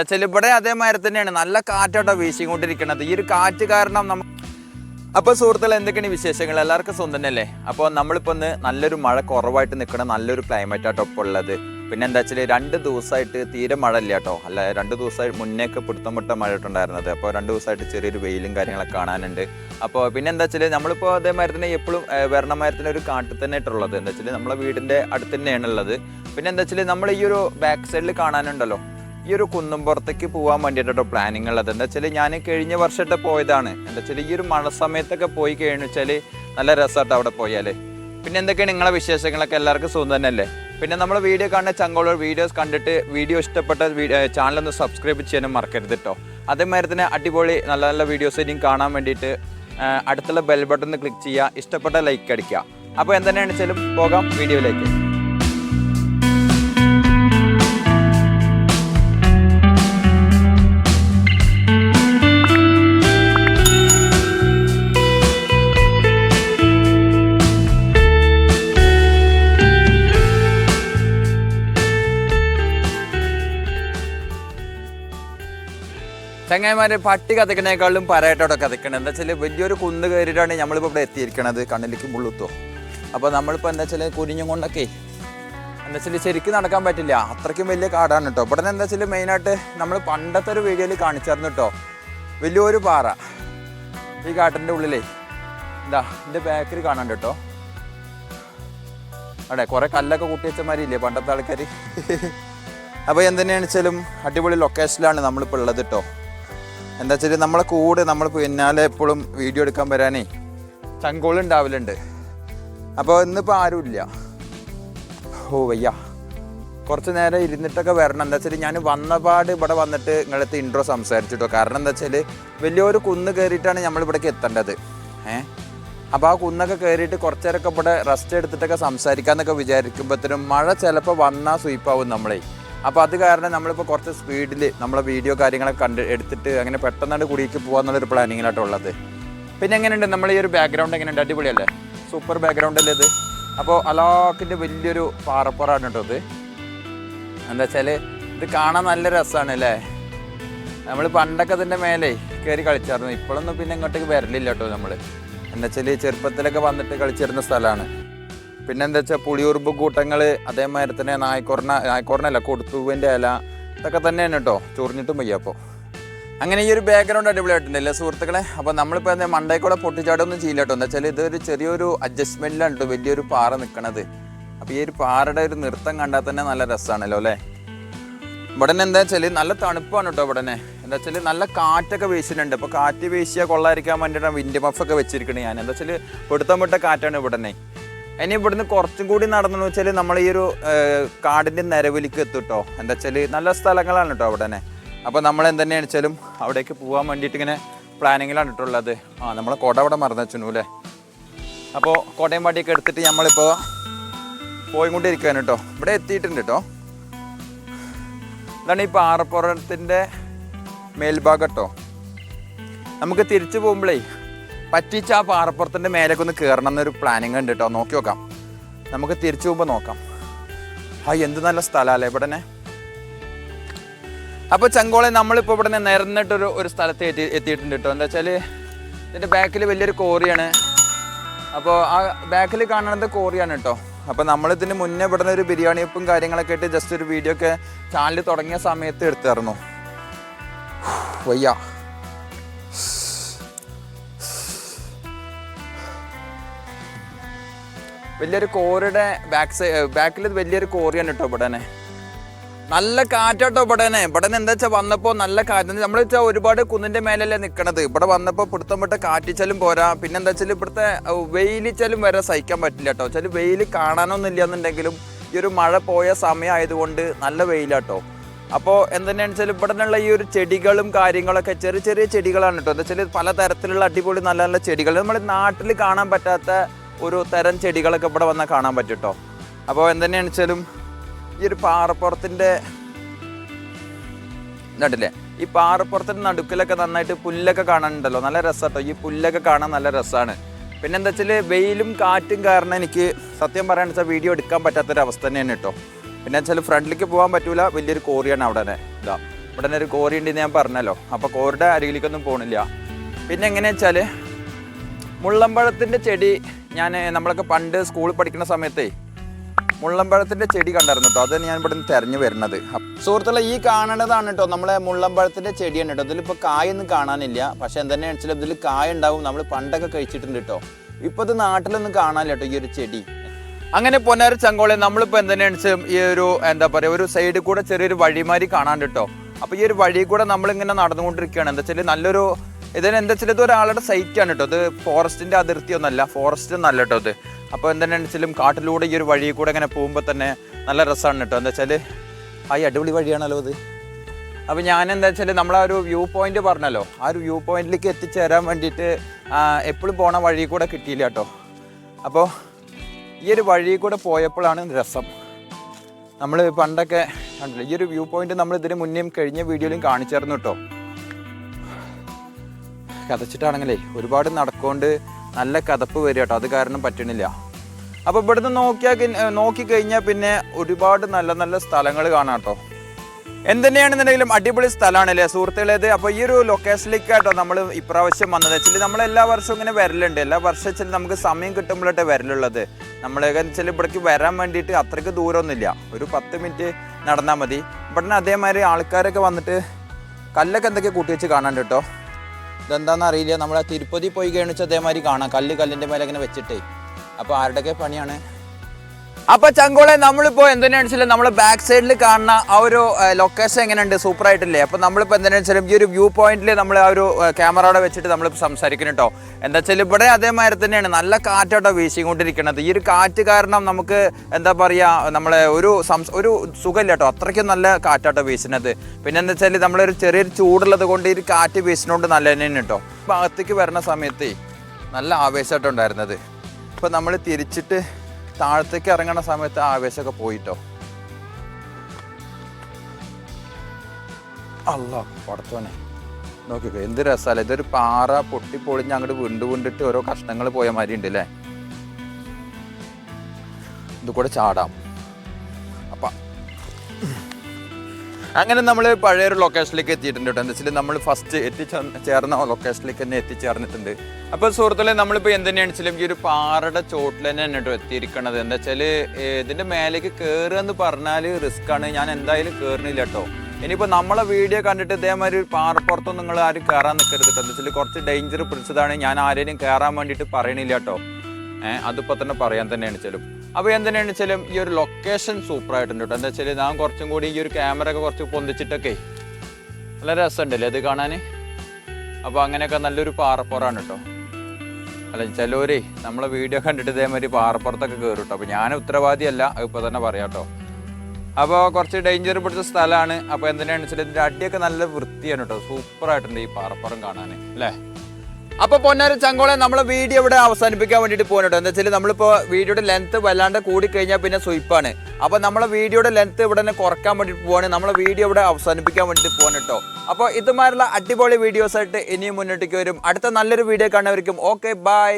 വെച്ചാൽ ഇവിടെ അതേമാതിരി തന്നെയാണ്. നല്ല കാറ്റാട്ടോ വീശിക്കൊണ്ടിരിക്കുന്നത് ഈ ഒരു കാറ്റ് കാരണം നമ്മൾ അപ്പോൾ സുഹൃത്തുക്കൾ എന്തൊക്കെയാണ് വിശേഷങ്ങൾ? എല്ലാവർക്കും സ്വന്തം തന്നെയല്ലേ? അപ്പോൾ നമ്മളിപ്പോൾ ഒന്ന് നല്ലൊരു മഴ കുറവായിട്ട് നിൽക്കുന്ന നല്ലൊരു ക്ലൈമറ്റ് ആട്ടോ ഇപ്പോൾ ഉള്ളത്. പിന്നെ എന്താ വെച്ചാൽ രണ്ട് ദിവസമായിട്ട് തീരെ മഴ ഇല്ല കേട്ടോ. അല്ല രണ്ട് ദിവസമായി മുന്നേക്ക് പിടുത്തം മുട്ട മഴ ഇട്ടുണ്ടായിരുന്നത്. അപ്പോൾ രണ്ട് ദിവസമായിട്ട് ചെറിയൊരു വെയിലും കാര്യങ്ങളൊക്കെ കാണാനുണ്ട്. അപ്പോൾ പിന്നെ എന്താ വെച്ചാൽ നമ്മളിപ്പോൾ അതേമാതിരി തന്നെ എപ്പോഴും വരണമാരത്തിന് ഒരു കാട്ടിൽ തന്നെ ഇട്ടുള്ളത് എന്താ വെച്ചാൽ നമ്മളെ വീടിന്റെ അടുത്ത് തന്നെയാണ് ഉള്ളത്. പിന്നെ എന്താ വെച്ചാൽ നമ്മൾ ഈ ഒരു ബാക്ക് സൈഡിൽ കാണാനുണ്ടല്ലോ. ഈ ഒരു കുന്നുംപുറത്തേക്ക് പോകാൻ വേണ്ടിയിട്ടോ പ്ലാനിങ് ഉള്ളത് എന്താ വെച്ചാൽ ഞാൻ കഴിഞ്ഞ വർഷത്തെ പോയതാണ്. എന്താ വെച്ചാൽ ഈ ഒരു മഴ സമയത്തൊക്കെ പോയി കഴിഞ്ഞു വെച്ചാൽ നല്ല രസമായിട്ട് അവിടെ പോയാൽ പിന്നെ എന്തൊക്കെയാണ് നിങ്ങളെ വിശേഷങ്ങളൊക്കെ? എല്ലാവർക്കും സുഖം തന്നെയല്ലേ? പിന്നെ നമ്മൾ വീഡിയോ കാണുന്ന ചങ്കോളൂർ വീഡിയോസ് കണ്ടിട്ട് വീഡിയോ ഇഷ്ടപ്പെട്ട ചാനലൊന്ന് സബ്സ്ക്രൈബ് ചെയ്യാനും മറക്കരുത് കേട്ടോ അതേമാതിരി തന്നെ അടിപൊളി നല്ല നല്ല വീഡിയോസ് ഇനിയും കാണാൻ വേണ്ടിയിട്ട് അടുത്തുള്ള ബെൽ ബട്ടൺ ക്ലിക്ക് ചെയ്യുക. ഇഷ്ടപ്പെട്ട ലൈക്ക് അടിക്കുക. അപ്പോൾ എന്തെന്നാണ് വെച്ചാലും പോകാം വീഡിയോയിലേക്ക്. ചങ്ങായിമാര് പട്ടി കത്തിക്കണേക്കാളും പരമായിട്ടോടെ കത്തിക്കണം. എന്താ വെച്ചാൽ വലിയൊരു കുന്ന് കയറിയിട്ടാണ് നമ്മളിപ്പോൾ ഇവിടെ എത്തിയിരിക്കണത് കണ്ണിലേക്ക് മുള്ളുത്തോ അപ്പോൾ നമ്മളിപ്പോൾ എന്താ വെച്ചാൽ കുരിഞ്ഞും കൊണ്ടൊക്കെ എന്താ വെച്ചാൽ ശരിക്കും നടക്കാൻ പറ്റില്ല. അത്രയ്ക്കും വലിയ കാടാണ് കേട്ടോ. ഇവിടെ എന്താ വെച്ചാൽ മെയിനായിട്ട് നമ്മൾ പണ്ടത്തെ ഒരു വീഡിയോയിൽ കാണിച്ചായിരുന്നു കേട്ടോ. വലിയൊരു പാറ. ഈ കാട്ടിന്റെ ഉള്ളിലേ. എന്താ എന്റെ ബാക്കിൽ കാണാണ്ട് കേട്ടോ. അവിടെ കുറേ കല്ലൊക്കെ കൂട്ടി വെച്ചമാരില്ലേ പണ്ടത്തെ ആൾക്കാർ അപ്പോൾ എന്തിനാണെന്ന് വെച്ചാലും അടിപൊളി ലൊക്കേഷനിലാണ് നമ്മളിപ്പോൾ ഉള്ളത് കേട്ടോ. എന്താ വെച്ചാൽ നമ്മളെ കൂടെ നമ്മൾ പിന്നാലെ എപ്പോഴും വീഡിയോ എടുക്കാൻ വരാനേ ചങ്കോളുണ്ടാവലുണ്ട് അപ്പോൾ ഇന്നിപ്പോൾ ആരുമില്ല ഓ വയ്യ. കുറച്ച് നേരം ഇരുന്നിട്ടൊക്കെ വരണം. എന്താ വെച്ചാൽ ഞാൻ വന്നപാട് ഇവിടെ വന്നിട്ട് നിങ്ങളടുത്ത് ഇൻട്രോ സംസാരിച്ചിട്ടോ. കാരണം എന്താ വെച്ചാൽ വലിയൊരു കുന്ന് കയറിയിട്ടാണ് നമ്മൾ ഇവിടേക്ക് എത്തേണ്ടത്. ഏഹ് അപ്പോൾ ആ കുന്നൊക്കെ കയറിയിട്ട് കുറച്ച് നേരമൊക്കെ ഇവിടെ റെസ്റ്റ് എടുത്തിട്ടൊക്കെ സംസാരിക്കാമെന്നൊക്കെ വിചാരിക്കുമ്പോഴത്തേനും മഴ ചിലപ്പോൾ വന്നാൽ സ്വീപ്പാവും നമ്മളെ. അപ്പോൾ അത് കാരണം നമ്മളിപ്പോൾ കുറച്ച് സ്പീഡിൽ നമ്മളെ വീഡിയോ കാര്യങ്ങളൊക്കെ കണ്ട് എടുത്തിട്ട് അങ്ങനെ പെട്ടെന്നാണ് കുടിക്ക് പോകാന്നുള്ളൊരു പ്ലാനിങ്ങിലാട്ടോ ഉള്ളത്. പിന്നെ എങ്ങനെയുണ്ട്? നമ്മൾ ഈ ഒരു ബാക്ക്ഗ്രൗണ്ട് എങ്ങനെയുണ്ട്? അടിപൊളിയല്ലേ? സൂപ്പർ ബാക്ക്ഗ്രൗണ്ട് അല്ലേ ഇത്? അപ്പോൾ അലാക്കിന്റെ വലിയൊരു പാറപ്പുറാണ് കേട്ടോ ഇത്. എന്താ വെച്ചാൽ ഇത് കാണാൻ നല്ല രസമാണ് അല്ലേ നമ്മൾ പണ്ടൊക്കെ ഇതിന്റെ മേലെ കയറി കളിച്ചായിരുന്നു. ഇപ്പോഴൊന്നും പിന്നെ ഇങ്ങോട്ടേക്ക് വരലില്ല കേട്ടോ നമ്മൾ എന്താ വെച്ചാൽ ചെറുപ്പത്തിലൊക്കെ വന്നിട്ട് കളിച്ചിരുന്ന സ്ഥലമാണ് പിന്നെ എന്താ വെച്ചാൽ പുളിയുറുമ്പ് കൂട്ടങ്ങൾ അതേമാതിരി തന്നെ നായ്ക്കൊറണ നായ്ക്കൊറണല്ല കൊടുത്തുവിന്റെ ഇല ഇതൊക്കെ തന്നെയാണ് കേട്ടോ. ചൊറിഞ്ഞിട്ടും വയ്യ അപ്പോൾ അങ്ങനെ ഈ ഒരു ബാക്ക്ഗ്രൗണ്ട് അടിപൊളിയായിട്ടുണ്ടല്ലേ സുഹൃത്തുക്കളെ? അപ്പോൾ നമ്മളിപ്പോൾ എന്താ മണ്ടേക്കൂടെ കൂടെ പൊട്ടിച്ചാടൊന്നും ചെയ്യില്ല കേട്ടോ. എന്താ വെച്ചാൽ ഇതൊരു ചെറിയൊരു അഡ്ജസ്റ്റ്മെന്റിലാണ് കേട്ടോ വലിയൊരു പാറ നിൽക്കണത് അപ്പോൾ ഈ ഒരു പാറയുടെ ഒരു നൃത്തം കണ്ടാൽ തന്നെ നല്ല രസമാണല്ലോ അല്ലേ? ഇവിടെ എന്താ വെച്ചാൽ നല്ല തണുപ്പാണ് കേട്ടോ ഇവിടെ എന്താ വെച്ചാൽ നല്ല കാറ്റൊക്കെ വീശുന്നുണ്ട് അപ്പോൾ കാറ്റ് വീശിയാൽ കൊള്ളായിരിക്കാൻ വേണ്ടിയിട്ടാണ് വിൻഡ് മഫൊക്കെ വെച്ചിരിക്കുന്നത് ഞാൻ. എന്താ വെച്ചാൽ പൊടുത്തം വിട്ട കാറ്റാണ് ഇവിടെ ഇനി ഇവിടുന്ന് കുറച്ചും കൂടി നടന്നു വെച്ചാൽ നമ്മൾ ഈ ഒരു കാടിന്റെ നിരവിലേക്ക് എത്തും കേട്ടോ എന്താ വെച്ചാൽ നല്ല സ്ഥലങ്ങളാണ് കേട്ടോ അവിടെ തന്നെ. അപ്പോൾ നമ്മൾ എന്തെന്നെയാണ് വെച്ചാലും അവിടേക്ക് പോകാൻ വേണ്ടിയിട്ട് ഇങ്ങനെ പ്ലാനിങ്ങിലാണ് ഇട്ടുള്ളത് ആ നമ്മളെ കുട അവിടെ മറന്നു വെച്ചു അല്ലേ? അപ്പോൾ കോട്ടയം പാട്ടിയൊക്കെ എടുത്തിട്ട് നമ്മളിപ്പോൾ പോയിക്കൊണ്ടിരിക്കുകയാണ് കേട്ടോ ഇവിടെ എത്തിയിട്ടുണ്ട് കേട്ടോ ഇതാണ് ഈ പാറപ്പുറത്തിന്റെ മേൽഭാഗം കേട്ടോ നമുക്ക് തിരിച്ചു പോകുമ്പോഴേ പറ്റിച്ച് ആ പാറപ്പുറത്തിന്റെ മേലേക്ക് ഒന്ന് കയറണം എന്നൊരു പ്ലാനിങ് ഉണ്ട് കേട്ടോ നോക്കി നോക്കാം. നമുക്ക് തിരിച്ചു പോകുമ്പോൾ നോക്കാം. ആ എന്ത് നല്ല സ്ഥലമല്ലേ ഇവിടെ അപ്പോൾ ചങ്കോളെ നമ്മളിപ്പോൾ ഇവിടെ നിന്ന് നിരന്നിട്ടൊരു ഒരു സ്ഥലത്ത് എത്തി എത്തിയിട്ടുണ്ട് കേട്ടോ എന്താ വെച്ചാൽ ഇതിന്റെ ബാക്കിൽ വലിയൊരു കോറിയാണ് അപ്പോൾ ആ ബാക്കിൽ കാണുന്നത് കോറിയാണ് കേട്ടോ അപ്പോൾ നമ്മളിതിന് മുന്നേ ഇവിടെ ഒരു ബിരിയാണി ഉപ്പും കാര്യങ്ങളൊക്കെ ആയിട്ട് ജസ്റ്റ് ഒരു വീഡിയോ ഒക്കെ ചാനൽ തുടങ്ങിയ സമയത്ത് എടുത്തായിരുന്നു വയ്യ. വലിയൊരു കോറിയുടെ ബാക്ക് സൈഡ് ബാക്കിൽ വലിയൊരു കോറിയാണ് കേട്ടോ ഇവിടെ നല്ല കാറ്റാട്ടോ ഇവിടെ ഇവിടെ എന്താ വെച്ചാൽ വന്നപ്പോൾ നല്ല കാറ്റ്. നമ്മൾ വെച്ചാൽ ഒരുപാട് കുന്നിന്റെ മേലല്ലേ നിൽക്കണത് ഇവിടെ വന്നപ്പോൾ പിടുത്തം വിട്ട് കാറ്റിച്ചാലും പോരാ. പിന്നെ എന്താ വെച്ചാൽ ഇവിടുത്തെ വെയിലിച്ചാലും വരെ സഹിക്കാൻ പറ്റില്ല കേട്ടോ വെച്ചാൽ വെയിൽ കാണാനൊന്നും ഇല്ലയെന്നുണ്ടെങ്കിലും ഈ ഒരു മഴ പോയ സമയമായതുകൊണ്ട് നല്ല വെയിലാട്ടോ അപ്പോൾ എന്തെന്നാന്ന് വെച്ചാൽ ഇവിടെ നിന്നുള്ള ഈ ഒരു ചെടികളും കാര്യങ്ങളൊക്കെ ചെറിയ ചെറിയ ചെടികളാണ് കേട്ടോ എന്താ വെച്ചാൽ പല തരത്തിലുള്ള അടിപൊളി നല്ല നല്ല ചെടികൾ നമ്മൾ നാട്ടിൽ കാണാൻ പറ്റാത്ത ഒരു തരം ചെടികളൊക്കെ ഇവിടെ വന്നാൽ കാണാൻ പറ്റും കേട്ടോ അപ്പോൾ എന്തെന്നു വെച്ചാലും ഈ ഒരു പാറപ്പുറത്തിന്റെ ഇതുണ്ടല്ലേ ഈ പാറപ്പുറത്തിന്റെ നടുക്കിലൊക്കെ നന്നായിട്ട് പുല്ലൊക്കെ കാണാനുണ്ടല്ലോ. നല്ല രസമാട്ടോ ഈ പുല്ലൊക്കെ കാണാൻ നല്ല രസമാണ് പിന്നെ എന്താ വെച്ചാൽ വെയിലും കാറ്റും കാരണം എനിക്ക് സത്യം പറയാന്ന് വെച്ചാൽ വീഡിയോ എടുക്കാൻ പറ്റാത്തൊരവസ്ഥ തന്നെയാണ് കേട്ടോ. പിന്നെ വെച്ചാൽ ഫ്രണ്ടിലേക്ക് പോകാൻ പറ്റൂല. വലിയൊരു കോറിയാണ് അവിടെ തന്നെ. ഇതാ ഇവിടെ തന്നെ ഒരു കോറി ഉണ്ടെന്ന് ഞാൻ പറഞ്ഞല്ലോ. അപ്പോൾ കോറിയുടെ അരികിലേക്കൊന്നും പോകണില്ല പിന്നെ എങ്ങനെയാ വെച്ചാൽ മുള്ളമ്പഴത്തിന്റെ ചെടി ഞാൻ നമ്മളൊക്കെ പണ്ട് സ്കൂളിൽ പഠിക്കുന്ന സമയത്തേ മുള്ളമ്പഴത്തിന്റെ ചെടി കണ്ടായിരുന്നു കേട്ടോ അതാണ് ഞാൻ ഇവിടെ നിന്ന് തിരഞ്ഞു വരുന്നത്. സുഹൃത്തുക്കളെ ഈ കാണേണ്ടതാണ് കേട്ടോ നമ്മളെ മുള്ളമ്പഴത്തിന്റെ ചെടിയാണ് കേട്ടോ ഇതിലിപ്പോൾ കായൊന്നും കാണാനില്ല. പക്ഷേ എന്തെന്ന് വെച്ചാൽ ഇതിൽ കായ ഉണ്ടാവും നമ്മൾ പണ്ടൊക്കെ കഴിച്ചിട്ടുണ്ട് കേട്ടോ ഇപ്പോൾ ഇത് നാട്ടിലൊന്നും കാണാനില്ല കേട്ടോ ഈ ഒരു ചെടി. അങ്ങനെ പൊന്നാര ചങ്കോളെ നമ്മളിപ്പോൾ എന്തെന്ന് വെച്ചാൽ ഈ ഒരു എന്താ പറയുക ഒരു സൈഡിൽ കൂടെ ചെറിയൊരു വഴിമാരി കാണാൻ കേട്ടോ അപ്പോൾ ഈ ഒരു വഴി കൂടെ നമ്മളിങ്ങനെ നടന്നുകൊണ്ടിരിക്കുകയാണ്. എന്താ വെച്ചാൽ നല്ലൊരു ഇതിന് എന്താ വെച്ചാൽ ഇത് ഒരാളുടെ സൈറ്റാണ് കേട്ടോ ഇത് ഫോറസ്റ്റിന്റെ അതിർത്തി ഒന്നല്ല ഫോറസ്റ്റ് ഒന്നല്ല കേട്ടോ ഇത്. അപ്പോൾ എന്തെന്ന് കാട്ടിലൂടെ ഈ ഒരു വഴി കൂടെ ഇങ്ങനെ പോകുമ്പോൾ തന്നെ നല്ല രസമാണ് കേട്ടോ എന്താ വെച്ചാൽ ആ അടിപൊളി വഴിയാണല്ലോ ഇത്. അപ്പോൾ ഞാൻ എന്താ വെച്ചാൽ നമ്മളാ ഒരു വ്യൂ പോയിന്റ് പറഞ്ഞല്ലോ. ആ ഒരു വ്യൂ പോയിന്റിലേക്ക് എത്തിച്ചേരാൻ വേണ്ടിയിട്ട് എപ്പോഴും പോണ വഴി കൂടെ കിട്ടിയില്ല കേട്ടോ അപ്പോൾ ഈ ഒരു വഴി കൂടെ പോയപ്പോഴാണ് രസം. നമ്മൾ പണ്ടൊക്കെ കണ്ടില്ല ഈ ഒരു വ്യൂ പോയിന്റ് നമ്മൾ ഇതിന് മുന്നേയും കഴിഞ്ഞ വീഡിയോയിലും കാണിച്ചായിരുന്നു കേട്ടോ കഥച്ചിട്ടാണെങ്കിലേ ഒരുപാട് നടക്കൊണ്ട് നല്ല കഥപ്പ് വരും കേട്ടോ. അത് കാരണം പറ്റണില്ല. അപ്പോൾ ഇവിടുന്ന് നോക്കിയാൽ നോക്കിക്കഴിഞ്ഞാൽ പിന്നെ ഒരുപാട് നല്ല നല്ല സ്ഥലങ്ങൾ കാണാം കേട്ടോ. എന്തുതന്നെയാണെന്നുണ്ടെങ്കിലും അടിപൊളി സ്ഥലമാണ് അല്ലേ സുഹൃത്തുക്കളേത്? അപ്പോൾ ഈ ഒരു ലൊക്കേഷനിലേക്ക് കേട്ടോ നമ്മൾ ഇപ്രാവശ്യം വന്നത്. വെച്ചാൽ നമ്മൾ എല്ലാ വർഷവും ഇങ്ങനെ വരലുണ്ട്. എല്ലാ വർഷം വെച്ചാൽ നമുക്ക് സമയം കിട്ടുമ്പോഴേ വരലുള്ളത്. നമ്മൾ വെച്ചാൽ ഇവിടേക്ക് വരാൻ വേണ്ടിയിട്ട് അത്രയ്ക്ക് ദൂരമൊന്നുമില്ല. ഒരു പത്ത് മിനിറ്റ് നടന്നാൽ മതി. ഇവിടെ അതേമാതിരി ആൾക്കാരൊക്കെ വന്നിട്ട് കല്ലൊക്കെ എന്തൊക്കെ കൂട്ടി വെച്ച് കാണാണ്ട് കേട്ടോ. ഇതെന്താണെന്ന് അറിയില്ല. നമ്മൾ തിരുപ്പതി പോയി കഴിഞ്ഞാൽ അതേമാതിരി കാണാം. കല്ല് കല്ലിന്റെ മേലെ ഇങ്ങനെ വെച്ചിട്ടേ. അപ്പോൾ ആരുടെയൊക്കെ പണിയാണ്? അപ്പൊ ചങ്കോളെ നമ്മളിപ്പോ എന്തിനാണെന്ന് വെച്ചാൽ ബാക്ക് സൈഡിൽ കാണുന്ന ആ ഒരു ലൊക്കേഷൻ എങ്ങനെയുണ്ട്? സൂപ്പർ ആയിട്ടില്ലേ അപ്പൊ നമ്മളിപ്പോ എന്തിനാണെന്ന് ഈ ഒരു വ്യൂ പോയിന്റിൽ നമ്മൾ ആ ഒരു ക്യാമറയുടെ വെച്ചിട്ട് നമ്മളിപ്പോൾ സംസാരിക്കുന്നു കേട്ടോ എന്താ വെച്ചാൽ ഇവിടെ അതേമാതിരി തന്നെയാണ്. നല്ല കാറ്റാട്ടോ വീശിക്കൊണ്ടിരിക്കുന്നത്. ഈ ഒരു കാറ്റ് കാരണം നമുക്ക് എന്താ പറയുക നമ്മളെ ഒരു ഒരു സുഖമില്ല കേട്ടോ അത്രയ്ക്കും നല്ല കാറ്റാട്ടോ വീശുന്നത്. പിന്നെ എന്താ വെച്ചാൽ നമ്മളൊരു ചെറിയൊരു ചൂടുള്ളത് കൊണ്ട് ഈ ഒരു കാറ്റ് വീശുന്നതുകൊണ്ട് നല്ല തന്നെയാണ് കേട്ടോ ഭാഗത്തേക്ക് വരുന്ന സമയത്ത് നല്ല ആവേശമായിട്ടോ ഉണ്ടായിരുന്നത്. ഇപ്പം നമ്മൾ തിരിച്ചിട്ട് താഴത്തേക്ക് ഇറങ്ങുന്ന സമയത്ത് ആവേശമൊക്കെ പോയിട്ടോ? അല്ല പടത്തോനെ നോക്കിക്കോ എന്ത് രസമല്ലേ ഇതൊരു പാറ പൊട്ടി പൊളിഞ്ഞ് അങ്ങോട്ട് വിണ്ടു വിണ്ടിട്ട് ഓരോ കഷ്ണങ്ങൾ പോയ മാതിരി ഉണ്ട് അല്ലേ ഇത് കൂടെ ചാടാം. അങ്ങനെ നമ്മൾ പഴയൊരു ലൊക്കേഷനിലേക്ക് എത്തിയിട്ടുണ്ട് കേട്ടോ. എന്താ വെച്ചാൽ നമ്മൾ ഫസ്റ്റ് എത്തിച്ചേർന്ന ലൊക്കേഷനിലേക്ക് തന്നെ എത്തിച്ചേർന്നിട്ടുണ്ട്. അപ്പോൾ സുഹൃത്തുക്കളെ നമ്മളിപ്പോൾ എന്തുതന്നെയാണ് വെച്ചാലും ഈ ഒരു പാറയുടെ ചോട്ടിൽ തന്നെ കേട്ടോ എത്തിയിരിക്കണത്. എന്താ വെച്ചാൽ ഇതിന്റെ മേലേക്ക് കയറുക എന്ന് പറഞ്ഞാൽ റിസ്ക് ആണ്. ഞാൻ എന്തായാലും കയറുന്നില്ല കേട്ടോ. ഇനിയിപ്പോൾ നമ്മളെ വീഡിയോ കണ്ടിട്ട് ഇതേമാതിരി ഒരു പാറപ്പുറത്തൊന്നും നിങ്ങൾ ആരും കയറാൻ നിൽക്കരുത് കേട്ടോ. എന്താ വെച്ചാൽ കുറച്ച് ഡേഞ്ചർ പിടിച്ചതാണ്. ഞാൻ ആരെയും കയറാൻ വേണ്ടിയിട്ട് പറയണില്ല കേട്ടോ. ഏഹ് അതിപ്പോൾ തന്നെ പറയാൻ തന്നെയാണ് വെച്ചാലും അപ്പോൾ എന്തിനാണ് വെച്ചാലും ഈ ഒരു ലൊക്കേഷൻ സൂപ്പറായിട്ടുണ്ട് കേട്ടോ എന്താ വെച്ചാൽ ഞാൻ കുറച്ചും കൂടി ഈ ഒരു ക്യാമറ ഒക്കെ കുറച്ച് പൊന്തിച്ചിട്ടൊക്കെ നല്ല രസമുണ്ടല്ലേ അത് കാണാൻ അപ്പോൾ അങ്ങനെയൊക്കെ നല്ലൊരു പാറപ്പുറമാണ് കേട്ടോ അല്ല ചിലവരേ നമ്മളെ വീഡിയോ കണ്ടിട്ട് ഇതേമാതിരി പാറപ്പുറത്തൊക്കെ കയറും കേട്ടോ അപ്പോൾ ഞാൻ ഉത്തരവാദിയല്ല ഇപ്പോൾ തന്നെ പറയാം കേട്ടോ അപ്പോൾ കുറച്ച് ഡേഞ്ചർ പിടിച്ച സ്ഥലമാണ്. അപ്പോൾ എന്തിനാണെന്ന് വെച്ചാൽ ഇതിന്റെ അടിയൊക്കെ നല്ല വൃത്തിയാണ് കേട്ടോ സൂപ്പറായിട്ടുണ്ട് ഈ പാറപ്പുറം കാണാൻ അല്ലേ? അപ്പൊ പൊന്നാര ചങ്കോളെ നമ്മൾ വീഡിയോ ഇവിടെ അവസാനിപ്പിക്കാൻ വേണ്ടിയിട്ട് പോകുന്നുണ്ട് എന്താ വെച്ചാൽ നമ്മളിപ്പോ വീഡിയോയുടെ ലെങ്ത് വല്ലാണ്ട് കൂടി കഴിഞ്ഞാൽ പിന്നെ സ്വയ്പ്പാണ് അപ്പോൾ നമ്മളെ വീഡിയോയുടെ ലെങ്ത് ഇവിടെ തന്നെ കുറയ്ക്കാൻ വേണ്ടിയിട്ട് പോവാണ്. നമ്മളെ വീഡിയോ ഇവിടെ അവസാനിപ്പിക്കാൻ വേണ്ടിയിട്ട് പോകാൻ കേട്ടോ അപ്പോൾ ഇതുമാരുള്ള അടിപൊളി വീഡിയോസ് ആയിട്ട് ഇനിയും മുന്നോട്ടേക്ക് വരും. അടുത്ത നല്ലൊരു വീഡിയോ കാണുന്നവർക്കും ഓക്കെ ബൈ